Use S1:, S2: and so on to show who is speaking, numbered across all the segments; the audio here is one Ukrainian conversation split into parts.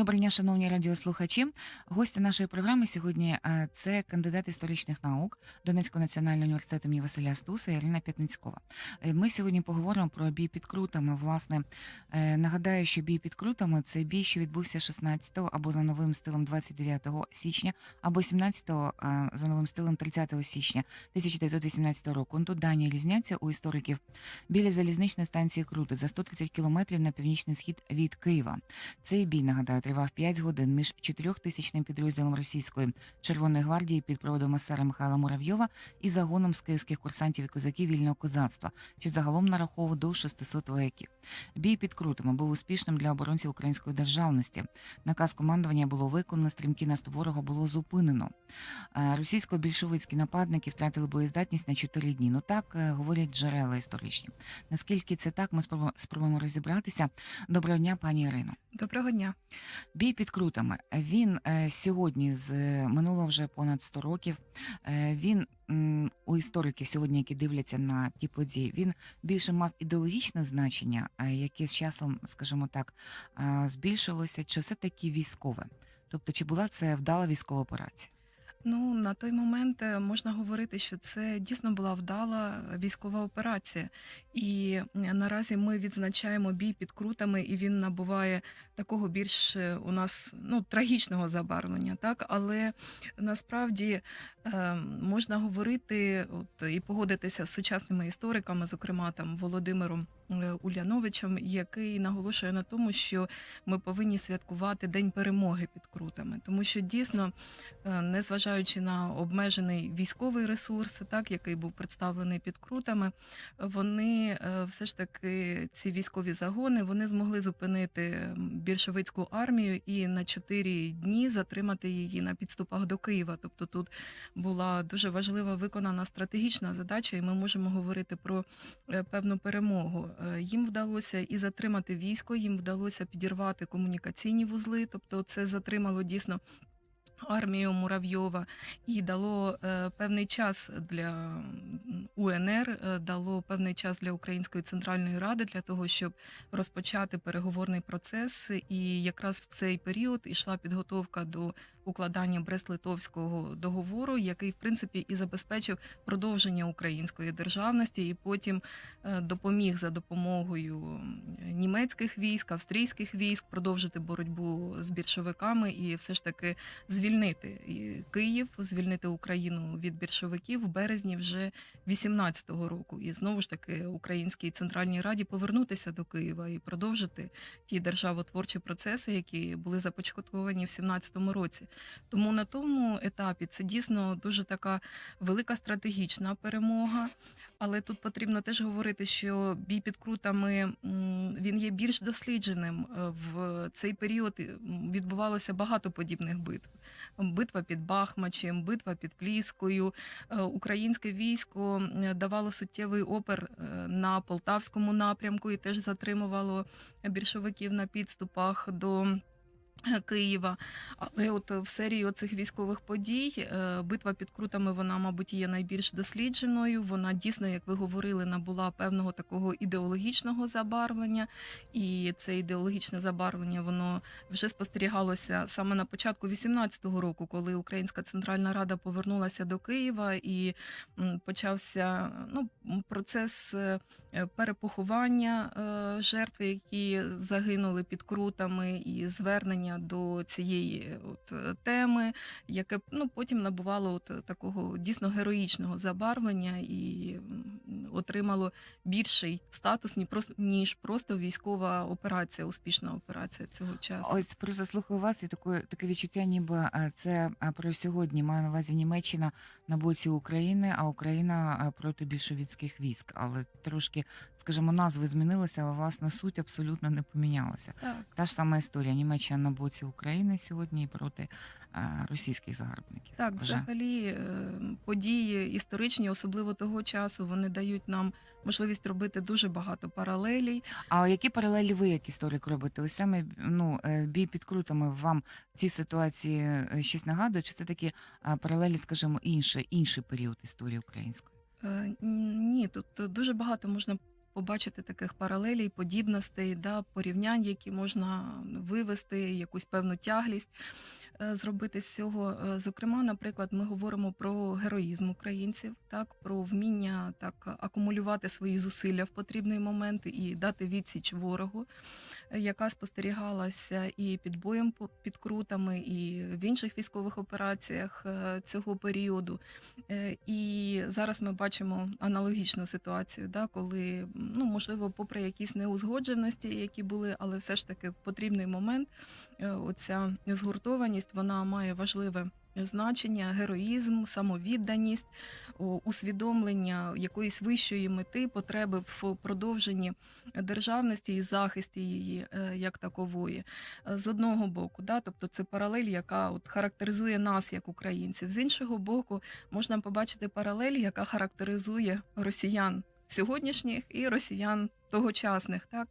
S1: Доброго дня, шановні радіослухачі. Гості нашої програми сьогодні е, це кандидат історичних наук Донецького національного університету імені Василя Стуса Ірина П'ятницькова. Е, Ми сьогодні поговоримо про бій під крутами. Власне, е, нагадаю, що бій під крутами це бій, що відбувся 16-го або за новим стилем 29 січня, або 17-го е, за новим стилем 30 січня 1918 року. Тут дані різняться у істориків біля залізничної станції Крути за 130 кілометрів на північний схід від Києва. Цей бій, нагадаю, тривав 5 годин між 4-тисячним підрозділом російської Червоної гвардії під проводом месара Михайла Муравйова і загоном з київських курсантів і козаків вільного козацтва, що загалом нараховував до 600 вояків. Бій під Крутами був успішним для оборонців української державності. Наказ командування було виконано, стрімкі наступ ворога було зупинено. Е, Російсько-більшовицькі нападники втратили боєздатність на 4 дні. Ну так е, говорять джерела історичні. Наскільки це так, ми спробуємо розібратися. Доброго дня, пані Ірино.
S2: Доброго дня.
S1: Бій під крутами. Він е, сьогодні з е, минуло вже понад 100 років. Е, він у істориків сьогодні, які дивляться на ті події, він більше мав ідеологічне значення, яке з часом, скажімо так, збільшилося, чи все таки військове? Тобто, чи була це вдала військова операція?
S2: Ну на той момент е, можна говорити, що це дійсно була вдала військова операція, і наразі ми відзначаємо бій під крутами, і він набуває такого більш е, у нас ну трагічного забарвлення, так але насправді е, можна говорити от і погодитися з сучасними істориками, зокрема там Володимиром. Е, Уляновичем, який наголошує на тому, що ми повинні святкувати День перемоги під крутами, тому що дійсно е, незважаючи на обмежений військовий ресурс, так який був представлений під крутами, вони е, все ж таки ці військові загони вони змогли зупинити більшовицьку армію і на чотири дні затримати її на підступах до Києва. Тобто тут була дуже важлива виконана стратегічна задача, і ми можемо говорити про певну перемогу. Е, Їм вдалося і затримати військо, їм вдалося підірвати комунікаційні вузли, тобто це затримало дійсно. Армію Муравйова і дало е, певний час для УНР, е, дало певний час для Української центральної ради для того, щоб розпочати переговорний процес. І якраз в цей період ішла підготовка до укладання Брест-Литовського договору, який в принципі і забезпечив продовження української державності, і потім е, допоміг за допомогою німецьких військ, австрійських військ продовжити боротьбу з більшовиками і все ж таки звільнити Київ, звільнити Україну від більшовиків в березні вже 18-го року. І знову ж таки Українській центральній раді повернутися до Києва і продовжити ті державотворчі процеси, які були започатковані в 17-му році. Тому на тому етапі це дійсно дуже така велика стратегічна перемога. Але тут потрібно теж говорити, що бій під крутами він є більш дослідженим. Е, В цей період відбувалося багато подібних битв. Битва під Бахмачем, битва під Пліскою. Е, Українське військо давало суттєвий опер е, на полтавському напрямку і теж затримувало більшовиків на підступах до. Києва, але от в серії оцих військових подій е, битва під крутами вона, мабуть, є найбільш дослідженою. Вона дійсно, як ви говорили, набула певного такого ідеологічного забарвлення, і це ідеологічне забарвлення воно вже спостерігалося саме на початку 18-го року, коли Українська Центральна Рада повернулася до Києва і почався ну, процес е, перепоховання е, жертв, які загинули під крутами, і звернення до цієї от е, теми, яке ну потім набувало от такого дійсно героїчного забарвлення і отримало більший статус ніж просто військова операція, успішна операція цього часу.
S1: Ось просто слухаю вас, і таке таке відчуття, ніби е, це е, про сьогодні. Маю на увазі Німеччина на боці України, а Україна е, проти більшовицьких військ. Але трошки, скажімо, назви змінилися, але власна суть абсолютно не помінялася.
S2: Так.
S1: Та ж сама історія. Німеччина на боці України сьогодні і проти е, російських загарбників.
S2: Так,
S1: Вже.
S2: взагалі е, події історичні, особливо того часу, вони дають нам можливість робити дуже багато паралелей.
S1: А які паралелі ви як історик робите? Ось саме ну, е, бій під крутами вам в цій ситуації е, щось нагадує? Чи це такі паралелі, скажімо, інше, інший період історії української?
S2: Ні, тут дуже багато можна побачити таких паралелей, подібностей, да, порівнянь, які можна вивести, якусь певну тяглість е, зробити з цього. Е, Зокрема, наприклад, ми говоримо про героїзм українців, так про вміння так акумулювати свої зусилля в потрібний момент і дати відсіч ворогу, яка спостерігалася і під боєм під крутами, і в інших військових операціях е, цього періоду. Е, І зараз ми бачимо аналогічну ситуацію, да, коли ну можливо, попри якісь неузгодженості, які були, але все ж таки в потрібний момент е, оця згуртованість вона має важливе значення, героїзм, самовідданість, усвідомлення якоїсь вищої мети, потреби в продовженні державності і захисті її е, як такової. Е, З одного боку, да, тобто це паралель, яка от характеризує нас як українців. З іншого боку, можна побачити паралель, яка характеризує росіян сьогоднішніх і росіян тогочасних. Так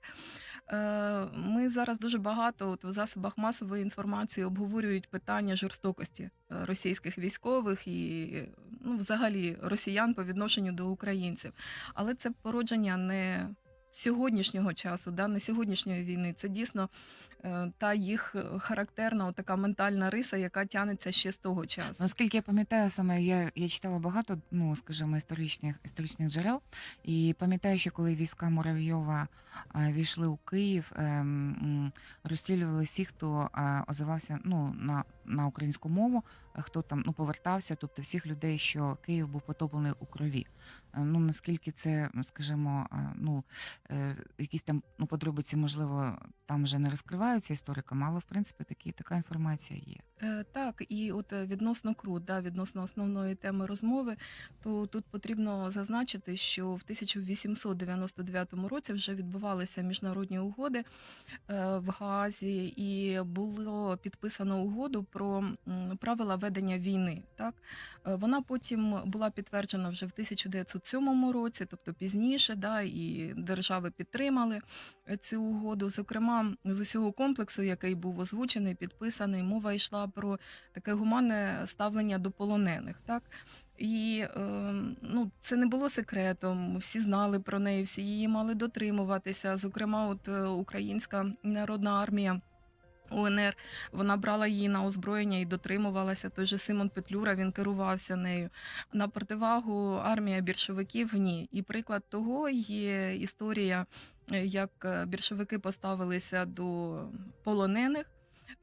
S2: ми зараз дуже багато от в засобах масової інформації обговорюють питання жорстокості е, російських військових і ну, взагалі росіян по відношенню до українців. Але це породження не сьогоднішнього часу, да, не сьогоднішньої війни. Це дійсно е, та їх характерна така ментальна риса, яка тягнеться ще з того часу.
S1: Наскільки я пам'ятаю, саме я, я читала багато, ну скажімо, історичних історичних джерел, і пам'ятаю, що коли війська Муравйова а, війшли у Київ, ем, розстрілювали всіх, хто озивався ну на, на українську мову, хто там ну повертався, тобто всіх людей, що Київ був потоплений у крові. Е, Ну наскільки це, скажімо, ну е, якісь там ну подробиці, можливо, там вже не розкриваються історикам, але в принципі такі така інформація є.
S2: Е, Так, і от е, відносно крут, да, відносно основної теми розмови, то тут потрібно зазначити, що в 1899 році вже відбувалися міжнародні угоди е, в Гаазі, і було підписано угоду про правила ведення війни. Так, вона потім була підтверджена вже в 1907 році, тобто пізніше, да, і держави підтримали цю угоду. Зокрема, з усього комплексу, який був озвучений, підписаний, мова йшла про таке гуманне ставлення до полонених. Так? І е, ну, це не було секретом. Всі знали про неї, всі її мали дотримуватися. Зокрема, от е, Українська народна армія. УНР вона брала її на озброєння і дотримувалася. Той же Симон Петлюра він керувався нею. На противагу армія більшовиків ні. І приклад того є історія, як е, більшовики поставилися до полонених.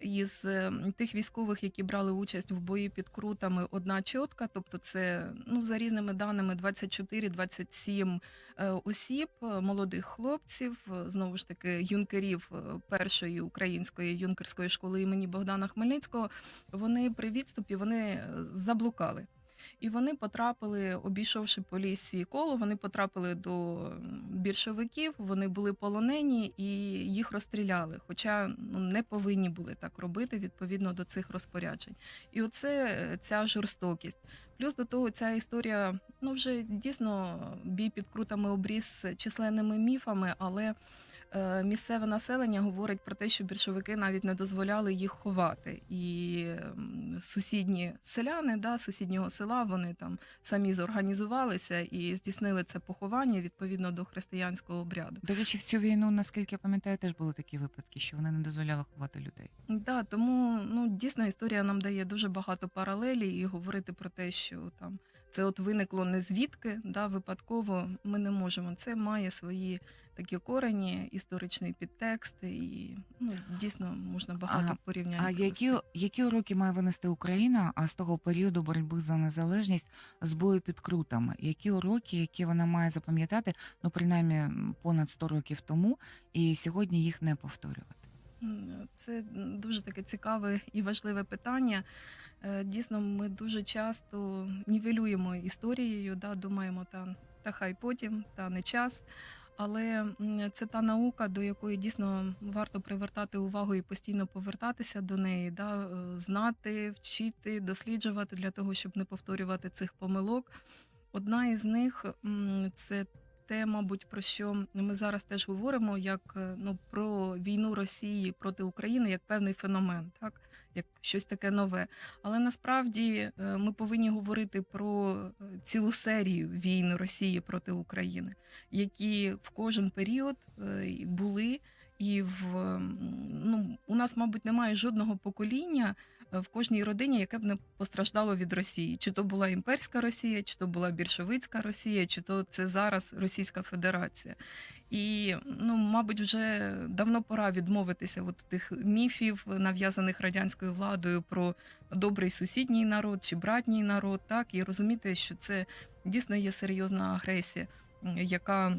S2: Із е, тих військових, які брали участь в бої під крутами, одна чотка, тобто це ну за різними даними 24-27 е, осіб, е, молодих хлопців, знову ж таки юнкерів першої української юнкерської школи імені Богдана Хмельницького. Вони при відступі вони заблукали. І вони потрапили, обійшовши по лісі коло, вони потрапили до більшовиків, вони були полонені і їх розстріляли. Хоча ну, не повинні були так робити відповідно до цих розпоряджень. І оце е, ця жорстокість. Плюс до того, ця історія ну вже дійсно бій під крутами обріз численними міфами, але місцеве населення говорить про те, що більшовики навіть не дозволяли їх ховати. І сусідні селяни да, сусіднього села вони там самі зорганізувалися і здійснили це поховання відповідно до християнського обряду.
S1: До речі, в цю війну, наскільки я пам'ятаю, теж були такі випадки, що вони не дозволяли ховати людей.
S2: Да, тому ну дійсно історія нам дає дуже багато паралелі, і говорити про те, що там це от виникло не звідки, да, випадково ми не можемо. Це має свої такі корені, історичний підтекст, і ну дійсно можна багато
S1: А-
S2: порівнянь.
S1: А які, які уроки має винести Україна з того періоду боротьби за незалежність з бою під крутами? Які уроки, які вона має запам'ятати, ну принаймні понад 100 років тому, і сьогодні їх не повторювати?
S2: Це дуже таке цікаве і важливе питання. Е, Дійсно, ми дуже часто нівелюємо історією, да, думаємо, та, та хай потім, та не час. Але це та наука, до якої дійсно варто привертати увагу і постійно повертатися до неї, да, е, знати, вчити, досліджувати для того, щоб не повторювати цих помилок. Одна із них це те, мабуть, про що ми зараз теж говоримо, як е, ну про війну Росії проти України як певний феномен, так як щось таке нове. Але насправді е, ми повинні говорити про е, цілу серію війн Росії проти України, які в кожен період були. І в ну, у нас, мабуть, немає жодного покоління в кожній родині, яке б не постраждало від Росії. Чи то була імперська Росія, чи то була більшовицька Росія, чи то це зараз Російська Федерація. І ну, мабуть, вже давно пора відмовитися от тих міфів, нав'язаних радянською владою про добрий сусідній народ чи братній народ, так і розуміти, що це дійсно є серйозна агресія, яка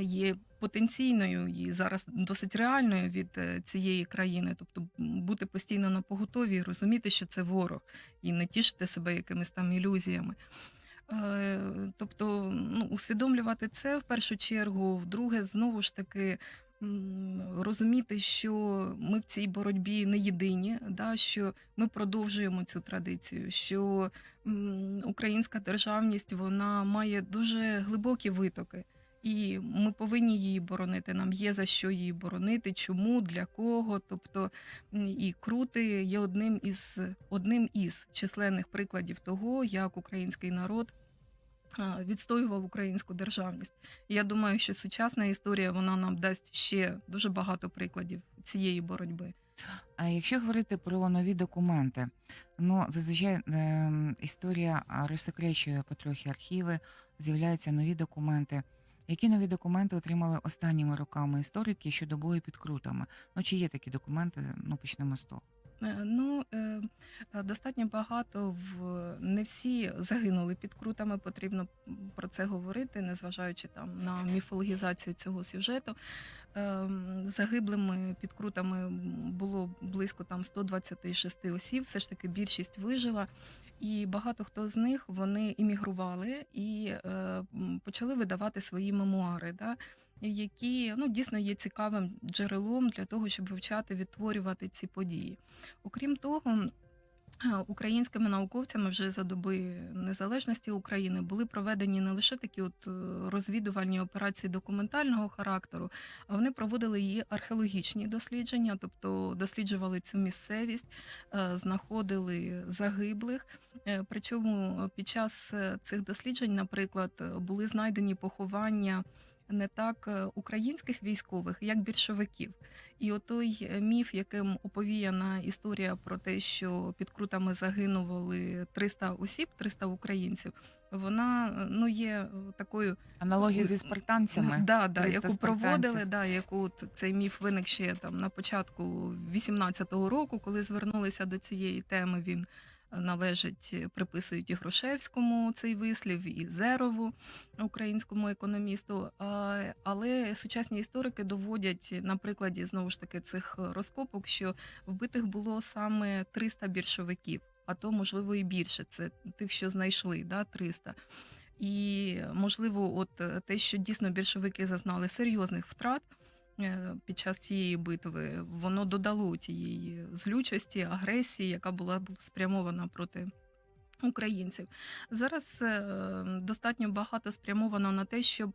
S2: є потенційною і зараз досить реальною від е, цієї країни, тобто бути постійно на поготові, і розуміти, що це ворог, і не тішити себе якимись там ілюзіями. Е, Тобто, ну, усвідомлювати це в першу чергу, вдруге, знову ж таки. Розуміти, що ми в цій боротьбі не єдині, да, що ми продовжуємо цю традицію, що українська державність вона має дуже глибокі витоки, і ми повинні її боронити. Нам є за що її боронити, чому, для кого. Тобто і крути є одним із одним із численних прикладів того, як український народ відстоював українську державність. Я думаю, що сучасна історія вона нам дасть ще дуже багато прикладів цієї боротьби.
S1: А якщо говорити про нові документи, ну зазвичай ем, історія розсекречує потрохи архіви, з'являються нові документи. Які нові документи отримали останніми роками історики щодо бою під крутами? Ну чи є такі документи? Ну почнемо з того.
S2: Е, Ну е, е, достатньо багато в не всі загинули під крутами. Потрібно про це говорити, незважаючи там на міфологізацію цього сюжету. Загиблими під крутами було близько там 126 осіб. Все ж таки більшість вижила. І багато хто з них вони іммігрували і е, почали видавати свої мемуари, да, які ну, дійсно є цікавим джерелом для того, щоб вивчати, відтворювати ці події. Окрім того, українськими науковцями вже за доби незалежності України були проведені не лише такі от е, розвідувальні операції документального характеру, а вони проводили і археологічні дослідження, тобто досліджували цю місцевість, е, знаходили загиблих. Е, Причому під час цих досліджень, наприклад, були знайдені поховання не так е, українських військових, як більшовиків. І отой е, міф, яким оповіяна історія про те, що під крутами загинули 300 осіб, 300 українців, вона е, ну є такою
S1: Аналогії зі спартанцями.
S2: Да, да,
S1: 300
S2: яку проводили, да, яку от цей міф виник ще там на початку 18-го року, коли звернулися до цієї теми. Він належить, е, приписують і Грушевському цей вислів, і Зерову, українському економісту. Але сучасні історики доводять на прикладі знову ж таки цих розкопок, що вбитих було саме 300 більшовиків, а то можливо і більше. Це тих, що знайшли, да, 300. І можливо, от е, те, що дійсно більшовики зазнали серйозних втрат під час цієї битви, воно додало тієї злючості, агресії, яка була спрямована проти. Українців зараз е, достатньо багато спрямовано на те, щоб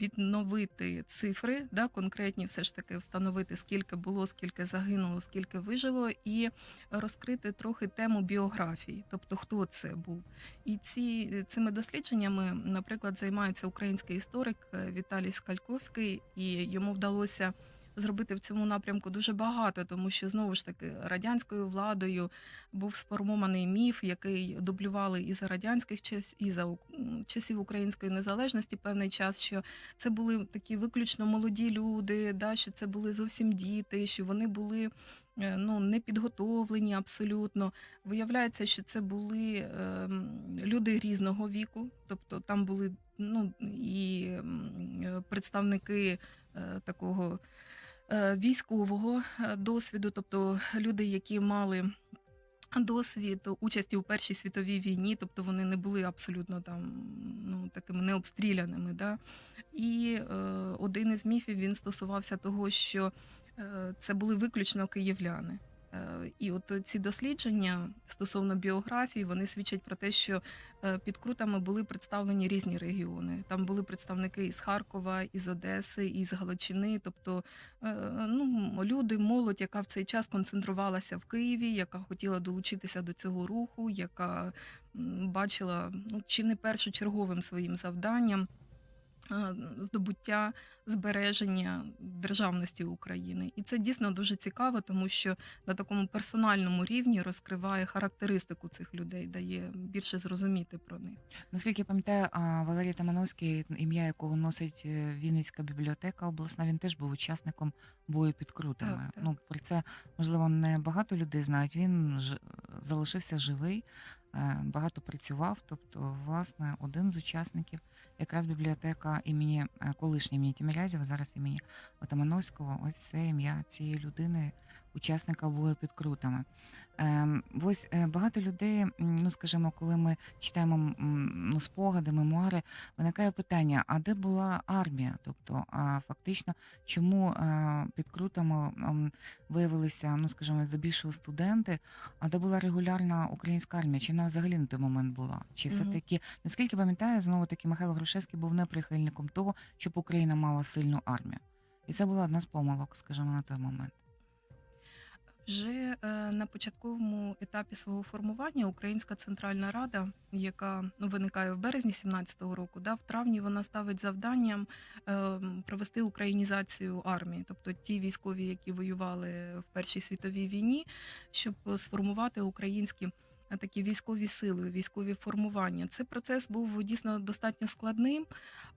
S2: відновити цифри, да, конкретні, все ж таки встановити, скільки було, скільки загинуло, скільки вижило, і розкрити трохи тему біографії, тобто хто це був. І ці цими дослідженнями, наприклад, займається український історик е, Віталій Скальковський, і йому вдалося зробити в цьому напрямку дуже багато, тому що знову ж таки радянською владою був сформований міф, який дублювали і за радянських час, і за часів української незалежності певний час, що це були такі виключно молоді люди, да, що це були зовсім діти, що вони були е, ну, не підготовлені абсолютно. Виявляється, що це були ем, люди різного віку, тобто там були ну, і е, представники е, такого е, військового е, досвіду, тобто люди, які мали. Досвід участі у Першій світовій війні, тобто вони не були абсолютно там ну такими необстріляними. Да? І е, один із міфів він стосувався того, що е, це були виключно київляни. Е, І от ці дослідження стосовно біографії вони свідчать про те, що е, під крутами були представлені різні регіони. Там були представники із Харкова, із Одеси, із Галичини. Тобто е, ну, люди, молодь, яка в цей час концентрувалася в Києві, яка хотіла долучитися до цього руху, яка бачила ну, чи не першочерговим своїм завданням здобуття збереження державності України. І це дійсно дуже цікаво, тому що на такому персональному рівні розкриває характеристику цих людей, дає більше зрозуміти про них.
S1: Наскільки я пам'ятаю, Валерій Тамановський, ім'я якого носить е, Вінницька бібліотека обласна, він теж був учасником бою під крутами.
S2: Так, так.
S1: Ну про це можливо не багато людей знають. Він ж залишився живий, е, багато працював. Тобто, власне, один з учасників, якраз бібліотека імені е, колишньої імені Тімірязєва, зараз імені Отамановського. Ось це ім'я цієї людини, учасника бою під крутами. Ем, ось е, багато людей, ну скажімо, коли ми читаємо ну, спогади, мемуари, виникає питання: а де була армія? Тобто, а фактично, чому е, під крутами виявилися, ну скажімо, здебільшого студенти, а де була регулярна українська армія? Чи вона взагалі на той момент була? Чи все таки, наскільки пам'ятаю, знову таки Михайло Грушевський був неприхильником того, щоб Україна мала сильну армію, і це була одна з помилок, скажімо, на той момент.
S2: Вже е, на початковому етапі свого формування Українська Центральна Рада, яка ну, виникає в березні 17-го року, да, в травні вона ставить завданням е, провести українізацію армії, тобто ті військові, які воювали в Першій світовій війні, щоб сформувати українські. Такі військові сили, військові формування. Цей процес був дійсно достатньо складним,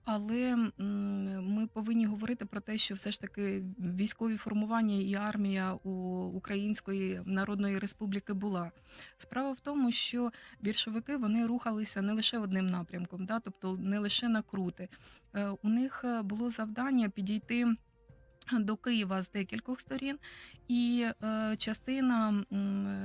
S2: але ми повинні говорити про те, що все ж таки військові формування і армія у Української Народної Республіки була. Справа в тому, що більшовики вони рухалися не лише одним напрямком, да, тобто не лише на крути. Е, У них е, було завдання підійти. До Києва з декількох сторін, і е, частина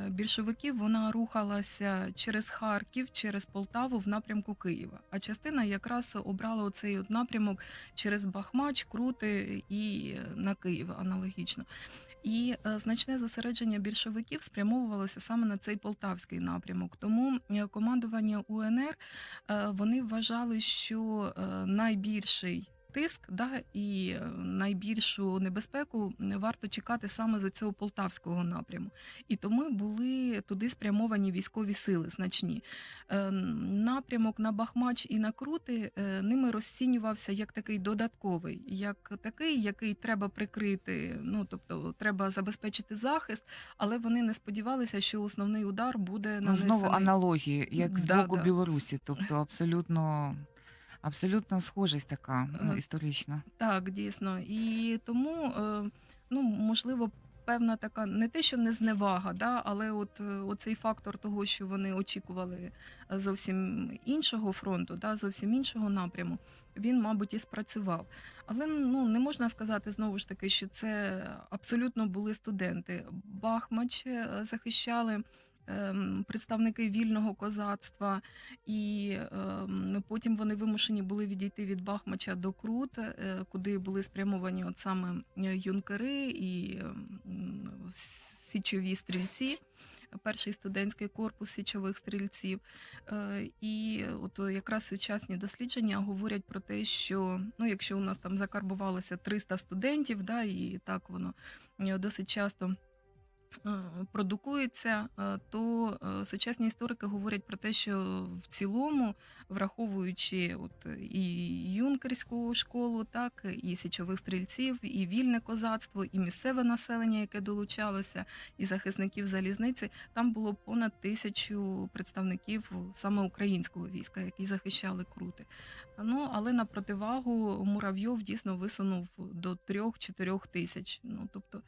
S2: більшовиків вона рухалася через Харків, через Полтаву в напрямку Києва. А частина якраз обрала оцей от напрямок через Бахмач, Крути і на Київ аналогічно. І е, значне зосередження більшовиків спрямовувалося саме на цей полтавський напрямок. Тому е, командування УНР е, вони вважали, що найбільший тиск да, і найбільшу небезпеку варто чекати саме з цього полтавського напряму. І тому були туди спрямовані військові сили значні. Е, Напрямок на Бахмач і на Крути е, ними розцінювався як такий додатковий, як такий, який треба прикрити. Ну тобто треба забезпечити захист, але вони не сподівалися, що основний удар буде
S1: Ну,
S2: нанесений.
S1: знову аналогії, як з
S2: Да,
S1: боку
S2: да.
S1: Білорусі, тобто абсолютно, абсолютно схожість така ну,
S2: Е,
S1: історична.
S2: Так, дійсно. І тому, е, ну, можливо, певна така не те, що не зневага, да, але от е, оцей фактор того, що вони очікували зовсім іншого фронту, да, зовсім іншого напряму, він, мабуть, і спрацював. Але ну, не можна сказати знову ж таки, що це абсолютно були студенти. Бахмач е, захищали. Ем, Представники вільного козацтва, і ем, потім вони вимушені були відійти від Бахмача до Крут, е, куди були спрямовані от саме е, юнкери і ем, січові стрільці. Перший студентський корпус січових стрільців. Е, І от якраз сучасні дослідження говорять про те, що ну, якщо у нас там закарбувалося 300 студентів, да, і так воно досить часто продукується, е, то е, сучасні історики говорять про те, що в цілому, враховуючи от і юнкерську школу, так і січових стрільців, і вільне козацтво, і місцеве населення, яке долучалося, і захисників залізниці, там було понад тисячу представників саме українського війська, які захищали крути. Ну але на противагу Муравйов дійсно висунув до 3-4 тисяч. Ну тобто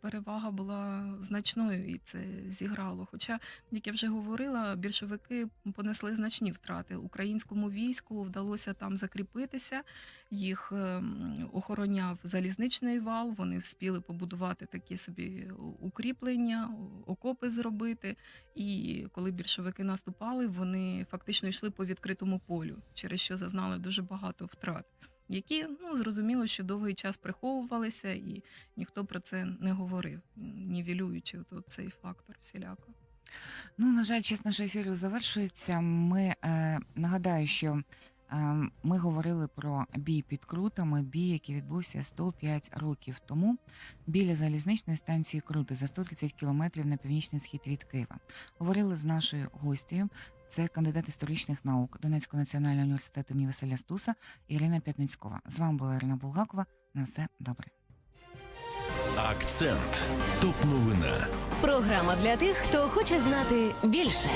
S2: перевага була значною, і це зіграло. Хоча, як я вже говорила, більшовики понесли значні втрати. Українському війську вдалося там закріпитися. Їх ем, охороняв залізничний вал. Вони вспіли побудувати такі собі укріплення, окопи зробити. І коли більшовики наступали, вони фактично йшли по відкритому полю, через що зазнали дуже багато втрат. Які ну зрозуміло, що довгий час приховувалися, і ніхто про це не говорив, нівелюючи цей фактор всіляко.
S1: Ну, на жаль, час нашого ефіру завершується. Ми е, нагадаю, що е, ми говорили про бій під крутами, бій, який відбувся 105 років тому біля залізничної станції Крути за 130 кілометрів на північний схід від Києва. Говорили з нашою гостею. Це кандидат історичних наук Донецького національного університету імені Василя Стуса Ірина П'ятницькова. З вами була Ірина Булгакова. На все добре.
S3: Акцент. Топ новина.
S4: Програма для тих, хто хоче знати більше.